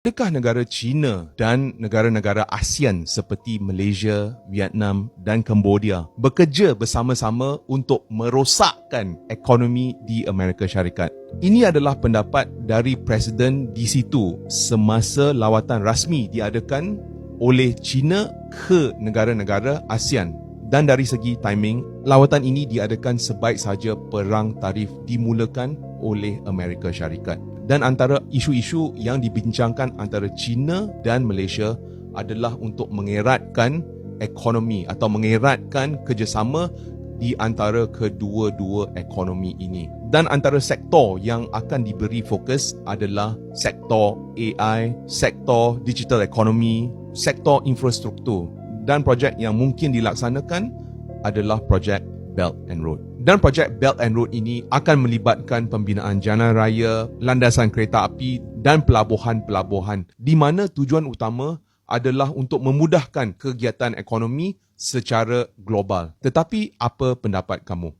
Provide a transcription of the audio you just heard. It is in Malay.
Adakah negara China dan negara-negara ASEAN seperti Malaysia, Vietnam dan Cambodia bekerja bersama-sama untuk merosakkan ekonomi di Amerika Syarikat? Ini adalah pendapat dari Presiden di situ semasa lawatan rasmi diadakan oleh China ke negara-negara ASEAN. Dan dari segi timing, lawatan ini diadakan sebaik saja perang tarif dimulakan oleh Amerika Syarikat dan antara isu-isu yang dibincangkan antara China dan Malaysia adalah untuk mengeratkan ekonomi atau mengeratkan kerjasama di antara kedua-dua ekonomi ini. Dan antara sektor yang akan diberi fokus adalah sektor AI, sektor digital economy, sektor infrastruktur dan projek yang mungkin dilaksanakan adalah projek Belt and Road. Dan projek Belt and Road ini akan melibatkan pembinaan jalan raya, landasan kereta api dan pelabuhan-pelabuhan di mana tujuan utama adalah untuk memudahkan kegiatan ekonomi secara global. Tetapi apa pendapat kamu?